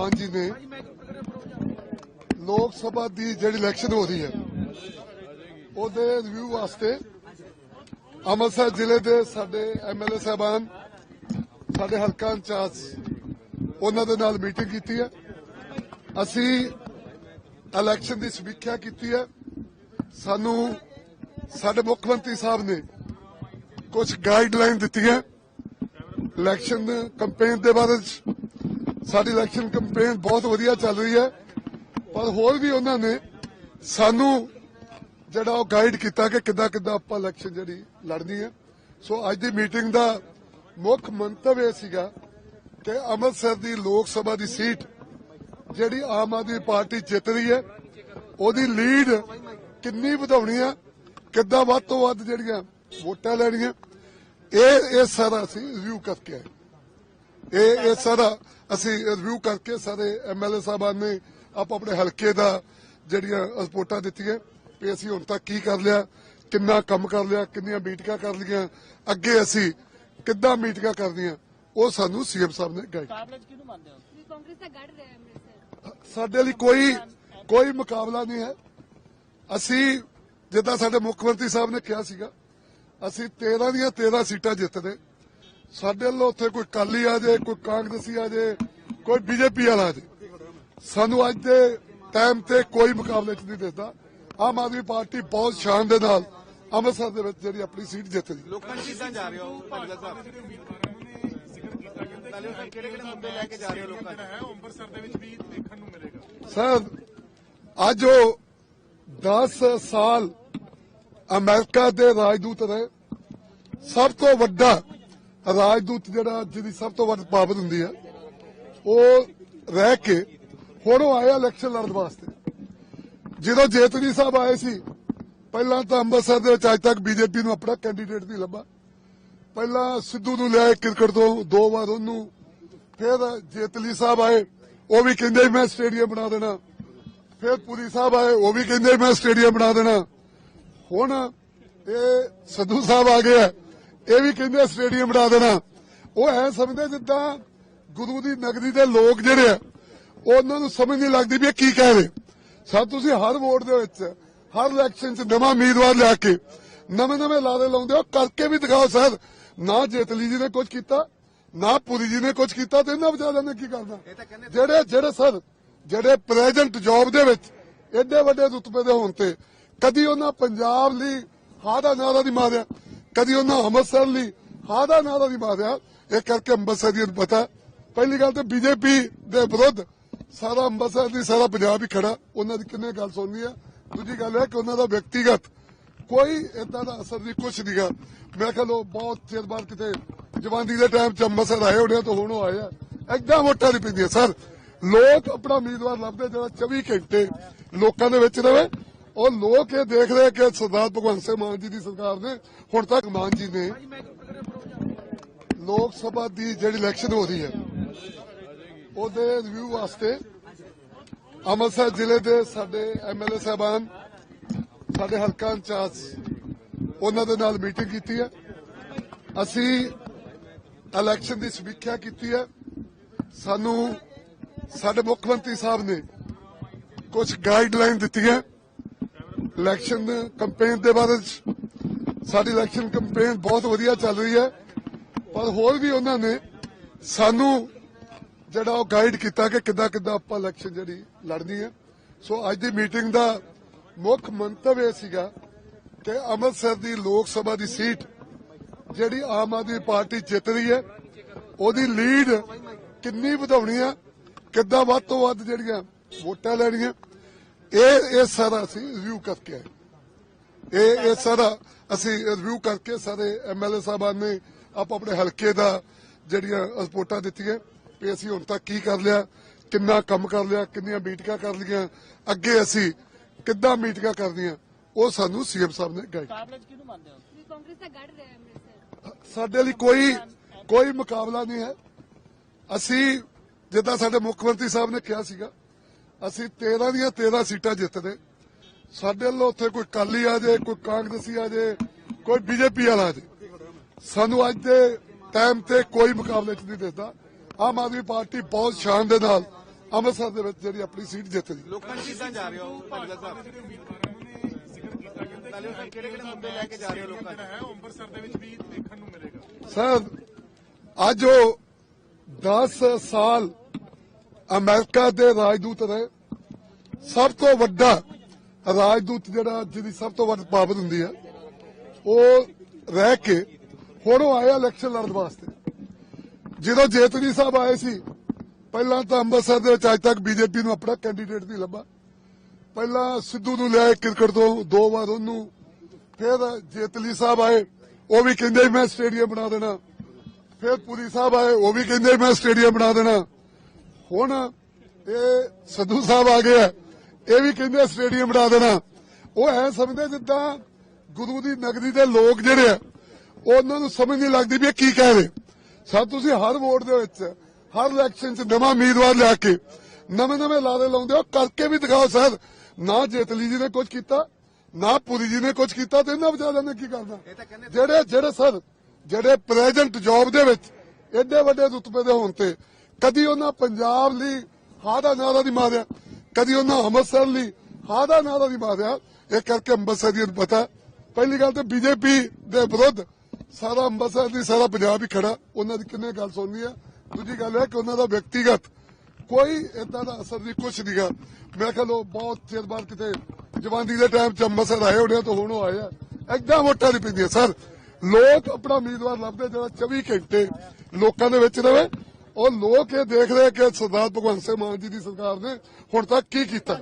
ਮਾਨ ਜੀ ਨੇ। ਲੋਕ ਸਭਾ ਦੀ ਜਿਹੜੀ ਇਲੈਕਸ਼ਨ ਹੋ ਰਹੀ ਹੈ, ਉਹਦੇ ਰਿਵਿਊ ਵਾਸਤੇ ਅੰਮ੍ਰਿਤਸਰ ਜ਼ਿਲ੍ਹੇ ਦੇ ਸਾਡੇ ਐਮਐਲਏ ਸਾਹਿਬਾਨ, ਸਾਡੇ ਹਲਕਾ ਇੰਚਾਰਜ, ਉਹਨਾਂ ਦੇ ਨਾਲ ਮੀਟਿੰਗ ਕੀਤੀ ਹੈ। ਅਸੀਂ ਇਲੈਕਸ਼ਨ ਦੀ ਸਮੀਖਿਆ ਕੀਤੀ ਹੈ। ਸਾਨੂੰ ਸਾਡੇ ਮੁੱਖ ਮੰਤਰੀ ਸਾਹਿਬ ਨੇ ਕੁਝ ਗਾਈਡਲਾਈਨ ਦਿੱਤੀਆਂ। ਇਲੈਕਸ਼ਨ ਕੈਂਪੇਨ ਦੇ ਬਾਰੇ 'ਚ ਸਾਡੀ ਇਲੈਕਸ਼ਨ ਕੈਂਪੇਨ ਬਹੁਤ ਵਧੀਆ ਚੱਲ ਰਹੀ ਹੈ। ਪਰ ਹੋਰ ਵੀ ਉਹਨਾਂ ਨੇ ਸਾਨੂੰ ਜਿਹੜਾ ਉਹ ਗਾਈਡ ਕੀਤਾ ਕਿ ਕਿੱਦਾਂ ਕਿੱਦਾਂ ਆਪਾਂ ਇਲੈਕਸ਼ਨ ਜਿਹੜੀ ਲੜਨੀ ਹੈ। ਸੋ ਅੱਜ ਦੀ ਮੀਟਿੰਗ ਦਾ ਮੁੱਖ ਮੰਤਵ ਇਹ ਸੀਗਾ ਕਿ ਅੰਮ੍ਰਿਤਸਰ ਦੀ ਲੋਕ ਸਭਾ ਦੀ ਸੀਟ ਜਿਹੜੀ ਆਮ ਆਦਮੀ ਪਾਰਟੀ ਜਿੱਤ ਰਹੀ ਹੈ, ਉਹਦੀ ਲੀਡ ਕਿੰਨੀ ਵਧਾਉਣੀ ਆ, ਕਿੱਦਾਂ ਵੱਧ ਤੋਂ ਵੱਧ ਜਿਹੜੀਆਂ ਵੋਟਾਂ ਲੈਣੀਆਂ, ਇਹ ਇਹ ਸਾਰਾ ਅਸੀਂ ਰਿਵਿਊ ਕਰਕੇ ਆਏ। ਇਹ ਇਹ ਸਾਰਾ ਅਸੀਂ ਰਿਵਿਊ ਕਰਕੇ ਸਾਰੇ ਐਮਐਲਏ ਸਾਹਿਬਾਨ ਨੇ ਆਪ ਆਪਣੇ ਹਲਕੇ ਦਾ ਜਿਹੜੀਆਂ ਰਿਪੋਰਟਾਂ ਦਿੱਤੀਆਂ ਵੀ ਅਸੀਂ ਹੁਣ ਤੱਕ ਕੀ ਕਰ ਲਿਆ ਕਿੰਨਾ ਕੰਮ ਕਰ ਲਿਆ ਕਿੰਨੀਆਂ ਮੀਟਿੰਗਾਂ ਕਰ ਲਈਆਂ ਅੱਗੇ ਅਸੀਂ ਕਿੱਦਾਂ ਮੀਟਿੰਗਾਂ ਕਰਨੀਆਂ ਉਹ ਸਾਨੂੰ ਸੀਐਮ ਸਾਹਿਬ ਨੇ ਗਾਈਡ ਮੁਕਾਬਲੇ 'ਚ ਕਿਹਨੂੰ ਮੰਨਦੇ ਹੋ? ਵੀ ਕਾਂਗਰਸ ਦਾ ਗੜ ਰਿਹਾ ਹੈ ਅੰਮ੍ਰਿਤਸਰ। ਸਾਡੇ ਲਈ ਕੋਈ ਕੋਈ ਮੁਕਾਬਲਾ ਨਹੀਂ ਹੈ। ਅਸੀਂ ਜਿੱਦਾਂ ਸਾਡੇ ਮੁੱਖ ਮੰਤਰੀ ਸਾਹਿਬ ਨੇ ਕਿਹਾ ਸੀਗਾ ਅਸੀਂ 13 ਦੀਆਂ 13 ਸੀਟਾਂ ਜਿੱਤਦੇ। ਸਾਡੇ ਵੱਲੋਂ ਉੱਥੇ ਕੋਈ ਕਾਲੀ ਆ ਜਾਏ ਕੋਈ ਕਾਂਗਰਸੀ ਆ ਜਾਏ ਕੋਈ ਬੀਜੇਪੀ ਵਾਲਾ ਆ ਜਾਏ। ਸਾਨੂੰ ਅੱਜ ਦੇ ਟਾਈਮ ਤੇ ਕੋਈ ਮੁਕਾਬਲੇ 'ਚ ਨਹੀਂ ਦਿਸਦਾ। ਆਮ ਆਦਮੀ ਪਾਰਟੀ ਬਹੁਤ ਸ਼ਾਨ ਦੇ ਨਾਲ ਅੰਮ੍ਰਿਤਸਰ ਦੇ ਵਿੱਚ ਜਿਹੜੀ ਆਪਣੀ ਸੀਟ ਜਿੱਤ ਲਈ ਲੋਕਾਂ ਨੂੰ ਕਿੱਦਾਂ ਜਾ ਰਹੇ ਹੋ ਭਗਤ ਸਾਹਿਬ? ਨਾਲੇ ਉਹ ਕਿਹੜੇ ਕਿਹੜੇ ਮੁੱਦੇ ਲੈ ਕੇ ਜਾ ਰਹੇ ਹੋ ਲੋਕਾਂ ਨੂੰ? ਹੈ ਉਹ ਅੰਮ੍ਰਿਤਸਰ ਦੇ ਵਿੱਚ ਵੀ ਦੇਖਣ ਨੂੰ ਮਿਲੇਗਾ ਸਰ ਅੱਜ ਉਹ 10 ਸਾਲ ਅਮਰੀਕਾ ਦੇ ਰਾਜਦੂਤ ਰਹੇ। ਸਭ ਤੋਂ ਵੱਡਾ ਰਾਜਦੂਤ ਜਿਹੜਾ ਜਿਹਦੀ ਸਭ ਤੋਂ ਵੱਧ ਪਾਵਰ ਹੁੰਦੀ ਹੈ, ਉਹ ਰਹਿ ਕੇ ਹੁਣ ਉਹ ਆਇਆ ਇਲੈਕਸ਼ਨ ਲੜਨ ਵਾਸਤੇ। ਜਦੋਂ ਜੇਤਲੀ ਸਾਹਿਬ ਆਏ ਸੀ, ਪਹਿਲਾਂ ਤਾਂ ਅੰਮ੍ਰਿਤਸਰ ਦੇ ਵਿੱਚ ਅੱਜ ਤੱਕ ਬੀਜੇਪੀ ਨੂੰ ਆਪਣਾ ਕੈਂਡੀਡੇਟ ਨਹੀਂ ਲੱਭਾ। ਪਹਿਲਾਂ ਸਿੱਧੂ ਨੂੰ ਲਿਆਏ ਕ੍ਰਿਕਟ ਤੋਂ, ਦੋ ਵਾਰ ਉਹਨੂੰ, ਫਿਰ ਜੇਤਲੀ ਸਾਹਿਬ ਆਏ, ਉਹ ਵੀ ਕਹਿੰਦੇ ਮੈਂ ਸਟੇਡੀਅਮ ਬਣਾ ਦੇਣਾ। ਫਿਰ ਪੁਰੀ ਸਾਹਿਬ ਆਏ, ਉਹ ਵੀ ਕਹਿੰਦੇ ਮੈਂ ਸਟੇਡੀਅਮ ਬਣਾ ਦੇਣਾ। ਹੁਣ ਇਹ ਸਿੱਧੂ ਸਾਹਿਬ ਆ ਗਏ ਇਹ ਵੀ ਕਹਿੰਦੇ ਸਟੇਡੀਅਮ ਬਣਾ ਦੇਣਾ। ਉਹ ਐ ਸਮਝਦੇ ਜਿੱਦਾਂ ਗੁਰੂ ਦੀ ਨਗਰੀ ਦੇ ਲੋਕ ਜਿਹੜੇ ਆ ਉਹਨਾਂ ਨੂੰ ਸਮਝ ਨਹੀਂ ਲੱਗਦੀ ਵੀ ਇਹ ਕੀ ਕਹਿ ਰਹੇ। ਸਰ ਤੁਸੀਂ ਹਰ ਵੋਟ ਦੇ ਵਿੱਚ ਹਰ ਇਲੈਕਸ਼ਨ 'ਚ ਨਵਾਂ ਉਮੀਦਵਾਰ ਲਿਆ ਕੇ ਨਵੇਂ ਨਵੇਂ ਲਾਰੇ ਲਾਉਂਦੇ ਹੋ ਕਰਕੇ ਵੀ ਦਿਖਾਓ ਸਰ। ਨਾ ਜੇਤਲੀ ਜੀ ਨੇ ਕੁਝ ਕੀਤਾ ਨਾ ਪੁਰੀ ਜੀ ਨੇ ਕੁਝ ਕੀਤਾ ਤੇ ਇਹਨਾਂ ਵਿਚਾਰਿਆਂ ਨੇ ਕੀ ਕਰਨਾ? ਜਿਹੜੇ ਜਿਹੜੇ ਸਰ ਜਿਹੜੇ ਪ੍ਰੈਜ਼ੈਂਟ ਜੌਬ ਦੇ ਵਿੱਚ ਐਡੇ ਵੱਡੇ ਰੁਤਬੇ ਦੇ ਹੋਣ ਤੇ ਕਦੀ ਉਹਨਾਂ ਪੰਜਾਬ ਲਈ ਹਾਂ ਦਾ ਨਾਰਾ ਨਹੀਂ ਮਾਰਿਆ। ਕਦੀ ਉਹਨਾਂ ਅੰਮ੍ਰਿਤਸਰ ਲਈ ਹਾਂ ਦਾ ਨਾਰਾ ਨਹੀਂ ਮਾਰਿਆ। ਇਹ ਕਰਕੇ ਅੰਮ੍ਰਿਤਸਰੀਆਂ ਨੂੰ ਪਤਾ। ਪਹਿਲੀ ਗੱਲ ਤਾਂ ਬੀਜੇਪੀ ਦੇ ਵਿਰੁੱਧ ਸਾਰਾ ਅੰਮ੍ਰਿਤਸਰ ਦੀ ਸਾਰਾ ਪੰਜਾਬ ਹੀ ਖੜਾ। ਉਹਨਾਂ ਦੀ ਕਿੰਨੇ ਗੱਲ ਸੁਣਨੀ ਆ। ਦੂਜੀ ਗੱਲ ਹੈ ਕਿ ਉਹਨਾਂ ਦਾ ਵਿਅਕਤੀਗਤ ਕੋਈ ਇਦਾਂ ਦਾ ਅਸਰ ਨਹੀਂ, ਕੁਛ ਨਹੀਂਗਾ ਮੈਂ ਕਿਹਾ ਲੋ ਬਹੁਤ ਚਿਰ ਬਾਅਦ ਕਿਤੇ ਜਵਾਨੀ ਦੇ ਟਾਈਮ ਚ ਅੰਮ੍ਰਿਤਸਰ ਆਏ ਹੋਣੇ ਤਾਂ ਹੁਣ ਉਹ ਆਏ ਆ। ਏਦਾਂ ਵੋਟਾਂ ਨਹੀਂ ਪੈਂਦੀਆਂ। ਸਰ, ਲੋਕ ਆਪਣਾ ਉਮੀਦਵਾਰ ਲੱਭਦੇ ਜਿਹੜਾ 24 ਘੰਟੇ ਲੋਕਾਂ ਦੇ ਵਿੱਚ ਰਵੇ। ਔਰ ਲੋਕ ਇਹ ਦੇਖ ਰਹੇ ਕਿ ਸਰਦਾਰ ਭਗਵੰਤ ਸਿੰਘ ਮਾਨ ਜੀ ਦੀ ਸਰਕਾਰ ਨੇ ਹੁਣ ਤੱਕ ਮਾਨ ਜੀ ਨੇ ਲੋਕ ਸਭਾ ਦੀ ਜਿਹੜੀ ਇਲੈਕਸ਼ਨ ਹੋ ਰਹੀ ਹੈ, ਉਹਦੇ ਰਿਵਿਊ ਵਾਸਤੇ ਅੰਮ੍ਰਿਤਸਰ ਜ਼ਿਲ੍ਹੇ ਦੇ ਸਾਡੇ ਐਮਐਲਏ ਸਾਹਿਬਾਨ, ਸਾਡੇ ਹਲਕਾ ਇੰਚਾਰਜ, ਉਹਨਾਂ ਦੇ ਨਾਲ ਮੀਟਿੰਗ ਕੀਤੀ ਹੈ। ਅਸੀਂ ਇਲੈਕਸ਼ਨ ਦੀ ਸਮੀਖਿਆ ਕੀਤੀ ਹੈ। ਸਾਨੂੰ ਸਾਡੇ ਮੁੱਖ ਮੰਤਰੀ ਸਾਹਿਬ ਨੇ ਕੁਝ ਗਾਈਡਲਾਈਨ ਦਿੱਤੀਆਂ। ਇਲੈਕਸ਼ਨ ਕੈਂਪੇਨ ਦੇ ਬਾਰੇ ਸਾਡੀ ਇਲੈਕਸ਼ਨ ਕੈਂਪੇਨ ਬਹੁਤ ਵਧੀਆ ਚੱਲ ਰਹੀ ਹੈ। ਪਰ ਹੋਰ ਵੀ ਉਹਨਾਂ ਨੇ ਸਾਨੂੰ ਜਿਹੜਾ ਉਹ ਗਾਈਡ ਕੀਤਾ ਕਿ ਕਿੱਦਾਂ ਕਿੱਦਾਂ ਆਪਾਂ ਇਲੈਕਸ਼ਨ ਜਿਹੜੀ ਲੜਨੀ ਹੈ। ਸੋ ਅੱਜ ਦੀ ਮੀਟਿੰਗ ਦਾ ਮੁੱਖ ਮੰਤਵ ਇਹ ਸੀਗਾ ਕਿ ਅੰਮ੍ਰਿਤਸਰ ਦੀ ਲੋਕ ਸਭਾ ਦੀ ਸੀਟ ਜਿਹੜੀ ਆਮ ਆਦਮੀ ਪਾਰਟੀ ਜਿੱਤ ਰਹੀ ਹੈ, ਉਹਦੀ ਲੀਡ ਕਿੰਨੀ ਵਧਾਉਣੀ ਆ ਕਿੱਦਾਂ ਵੱਧ ਤੋਂ ਵੱਧ ਜਿਹੜੀਆਂ ਵੋਟਾਂ ਲੈਣੀਆਂ ਇਹ ਇਹ ਸਾਰਾ ਅਸੀਂ ਰਿਵਿਊ ਕਰਕੇ ਆਏ। ਇਹ ਇਹ ਸਾਰਾ ਅਸੀਂ ਰਿਵਿਊ ਕਰਕੇ ਸਾਰੇ ਐਮਐਲਏ ਸਾਹਿਬਾਨ ਨੇ ਆਪ ਆਪਣੇ ਹਲਕੇ ਦਾ ਜਿਹੜੀਆਂ ਰਿਪੋਰਟਾਂ ਦਿੱਤੀਆਂ ਵੀ ਅਸੀਂ ਹੁਣ ਤੱਕ ਕੀ ਕਰ ਲਿਆ ਕਿੰਨਾ ਕੰਮ ਕਰ ਲਿਆ ਕਿੰਨੀਆਂ ਮੀਟਿੰਗਾਂ ਕਰ ਲਈਆਂ ਅੱਗੇ ਅਸੀਂ ਕਿੱਦਾਂ ਮੀਟਿੰਗਾਂ ਕਰਨੀਆਂ ਉਹ ਸਾਨੂੰ ਸੀਐਮ ਸਾਹਿਬ ਨੇ ਗਾਈਡ ਮੁਕਾਬਲੇ 'ਚ ਕਿਹਨੂੰ ਮੰਨਦੇ ਹੋ? ਵੀ ਕਾਂਗਰਸ ਦਾ ਗੜ ਰਿਹਾ ਹੈ ਅੰਮ੍ਰਿਤਸਰ। ਸਾਡੇ ਲਈ ਕੋਈ ਕੋਈ ਮੁਕਾਬਲਾ ਨਹੀਂ ਹੈ। ਅਸੀਂ ਜਿੱਦਾਂ ਸਾਡੇ ਮੁੱਖ ਮੰਤਰੀ ਸਾਹਿਬ ਨੇ ਕਿਹਾ ਸੀਗਾ ਅਸੀਂ 13 ਦੀਆਂ 13 ਸੀਟਾਂ ਜਿੱਤਦੇ। ਸਾਡੇ ਵੱਲੋਂ ਉੱਥੇ ਕੋਈ ਕਾਲੀ ਆ ਜਾਏ ਕੋਈ ਕਾਂਗਰਸੀ ਆ ਜਾਏ ਕੋਈ ਬੀਜੇਪੀ ਵਾਲਾ ਆ ਜਾਏ। ਸਾਨੂੰ ਅੱਜ ਦੇ ਟਾਈਮ ਤੇ ਕੋਈ ਮੁਕਾਬਲੇ 'ਚ ਨਹੀਂ ਦਿਸਦਾ। ਆਮ ਆਦਮੀ ਪਾਰਟੀ ਬਹੁਤ ਸ਼ਾਨ ਦੇ ਨਾਲ ਅੰਮ੍ਰਿਤਸਰ ਦੇ ਵਿੱਚ ਜਿਹੜੀ ਆਪਣੀ ਸੀਟ ਜਿੱਤ ਲਈ ਲੋਕਾਂ ਨੂੰ ਕਿੱਦਾਂ ਜਾ ਰਹੇ ਹੋ ਭਗਲਾ ਸਾਹਿਬ? ਜਿਹੜੇ ਉਮੀਦਵਾਰਾਂ ਨੇ ਜ਼ਿਕਰ ਕੀਤਾ ਕਹਿੰਦੇ ਨਾਲੇ ਉਹ ਕਿਹੜੇ ਕਿਹੜੇ ਮੁੱਦੇ ਲੈ ਕੇ ਜਾ ਰਹੇ ਹੋ ਲੋਕਾਂ ਜਿਹੜਾ ਹੈ ਉਹ ਅੰਮ੍ਰਿਤਸਰ ਦੇ? ਵਿੱਚ ਵੀ ਦੇਖਣ ਨੂੰ ਮਿਲੇਗਾ ਸਰ ਅੱਜ ਉਹ 10 ਸਾਲ ਅਮਰੀਕਾ ਦੇ ਰਾਜਦੂਤ ਰਹੇ ਸਭ ਤੋਂ ਵੱਡਾ ਰਾਜਦੂਤ ਜਿਹੜਾ ਜਿਹਦੀ ਸਭ ਤੋਂ ਵੱਧ ਪਾਵਰ ਹੁੰਦੀ ਹੈ, ਉਹ ਰਹਿ ਕੇ ਹੁਣ ਉਹ ਆਇਆ ਇਲੈਕਸ਼ਨ ਲੜਨ ਵਾਸਤੇ। ਜਦੋਂ ਜੇਤਲੀ ਸਾਹਿਬ ਆਏ ਸੀ, ਪਹਿਲਾਂ ਤਾਂ ਅੰਮ੍ਰਿਤਸਰ ਦੇ ਵਿੱਚ ਅੱਜ ਤੱਕ ਬੀਜੇਪੀ ਨੂੰ ਆਪਣਾ ਕੈਂਡੀਡੇਟ ਨਹੀਂ ਲੱਭਾ। ਪਹਿਲਾਂ ਸਿੱਧੂ ਨੂੰ ਲਿਆਏ ਕ੍ਰਿਕਟ ਤੋਂ, ਦੋ ਵਾਰ ਉਹਨੂੰ, ਫਿਰ ਜੇਤਲੀ ਸਾਹਿਬ ਆਏ, ਉਹ ਵੀ ਕਹਿੰਦੇ ਮੈਂ ਸਟੇਡੀਅਮ ਬਣਾ ਦੇਣਾ। ਫਿਰ ਪੁਰੀ ਸਾਹਿਬ ਆਏ, ਉਹ ਵੀ ਕਹਿੰਦੇ ਮੈਂ ਸਟੇਡੀਅਮ ਬਣਾ ਦੇਣਾ। ਹੁਣ ਇਹ ਸਿੱਧੂ ਸਾਹਿਬ ਆ ਗਏ ਆ, ਇਹ ਵੀ ਕਹਿੰਦੇ ਸਟੇਡੀਅਮ ਬਣਾ ਦੇਣਾ। ਉਹ ਐ ਸਮਝਦੇ ਜਿੱਦਾਂ ਗੁਰੂ ਦੀ ਨਗਰੀ ਦੇ ਲੋਕ ਜਿਹੜੇ ਆ ਉਹਨਾਂ ਨੂੰ ਸਮਝ ਨਹੀਂ ਲੱਗਦੀ ਵੀ ਇਹ ਕੀ ਕਹਿ ਰਹੇ। ਸਰ ਤੁਸੀਂ ਹਰ ਵੋਟ ਦੇ ਵਿੱਚ ਹਰ ਇਲੈਕਸ਼ਨ 'ਚ ਨਵਾਂ ਉਮੀਦਵਾਰ ਲਿਆ ਕੇ ਨਵੇਂ ਨਵੇਂ ਲਾਰੇ ਲਾਉਂਦੇ ਹੋ। ਕਰਕੇ ਵੀ ਦਿਖਾਓ ਸਰ ਨਾ ਜੇਤਲੀ ਜੀ ਨੇ ਕੁਝ ਕੀਤਾ ਨਾ ਪੁਰੀ ਜੀ ਨੇ ਕੁਝ ਕੀਤਾ ਤੇ ਇਹਨਾਂ ਵਿਚਾਰਿਆਂ ਨੇ ਕੀ ਕਰਨਾ? ਜਿਹੜੇ ਜਿਹੜੇ ਸਰ ਜਿਹੜੇ ਪ੍ਰੈਜ਼ੈਂਟ ਜੌਬ ਦੇ ਵਿੱਚ ਐਡੇ ਵੱਡੇ ਰੁਤਬੇ ਦੇ ਹੋਣ ਤੇ ਕਦੀ ਉਹਨਾਂ ਪੰਜਾਬ ਲਈ ਹਾਂ ਦਾ ਨਾਰਾ ਨਹੀਂ ਮਾਰਿਆ, ਕਦੀ ਉਹਨਾਂ ਅੰਮ੍ਰਿਤਸਰ ਲਈ ਹਾਂ ਦਾ ਨਾਰਾ ਨਹੀਂ ਮਾਰਿਆ। ਇਹ ਕਰਕੇ ਅੰਮ੍ਰਿਤਸਰੀਆਂ ਨੂੰ ਪਤਾ, ਪਹਿਲੀ ਗੱਲ ਤਾਂ ਬੀਜੇਪੀ ਦੇ ਵਿਰੁੱਧ ਸਾਰਾ ਅੰਮ੍ਰਿਤਸਰ ਦੀ ਸਾਰਾ ਪੰਜਾਬ ਹੀ ਖੜਾ। ਉਹਨਾਂ ਦੀ ਕਿੰਨੇ ਗੱਲ ਸੁਣਨੀ ਆ। ਦੂਜੀ ਗੱਲ ਹੈ ਕਿ ਉਹਨਾਂ ਦਾ ਵਿਅਕਤੀਗਤ ਕੋਈ ਇਦਾਂ ਦਾ ਅਸਰ ਨਹੀਂ, ਕੁਛ ਨਹੀਂਗਾ ਮੈਂ ਕਿਹਾ ਲੋ ਬਹੁਤ ਚਿਰ ਬਾਅਦ ਕਿਤੇ ਜਵਾਨੀ ਦੇ ਟਾਈਮ ਚ ਅੰਮ੍ਰਿਤਸਰ ਆਏ ਹੋਣੇ ਤਾਂ ਹੁਣ ਉਹ ਆਏ ਆ। ਏਦਾਂ ਵੋਟਾਂ ਨਹੀਂ ਪੈਂਦੀਆਂ, ਸਰ। ਲੋਕ ਆਪਣਾ ਉਮੀਦਵਾਰ ਲੱਭਦੇ ਜਿਹੜਾ 24 ਘੰਟੇ ਲੋਕਾਂ ਦੇ ਵਿੱਚ ਰਵੇ। ਉਹ ਲੋਕ ਇਹ ਦੇਖ ਰਹੇ ਕਿ ਸਰਦਾਰ ਭਗਵੰਤ ਸਿੰਘ ਮਾਨ ਜੀ ਦੀ ਸਰਕਾਰ ਨੇ ਹੁਣ ਤੱਕ ਕੀ ਕੀਤਾ?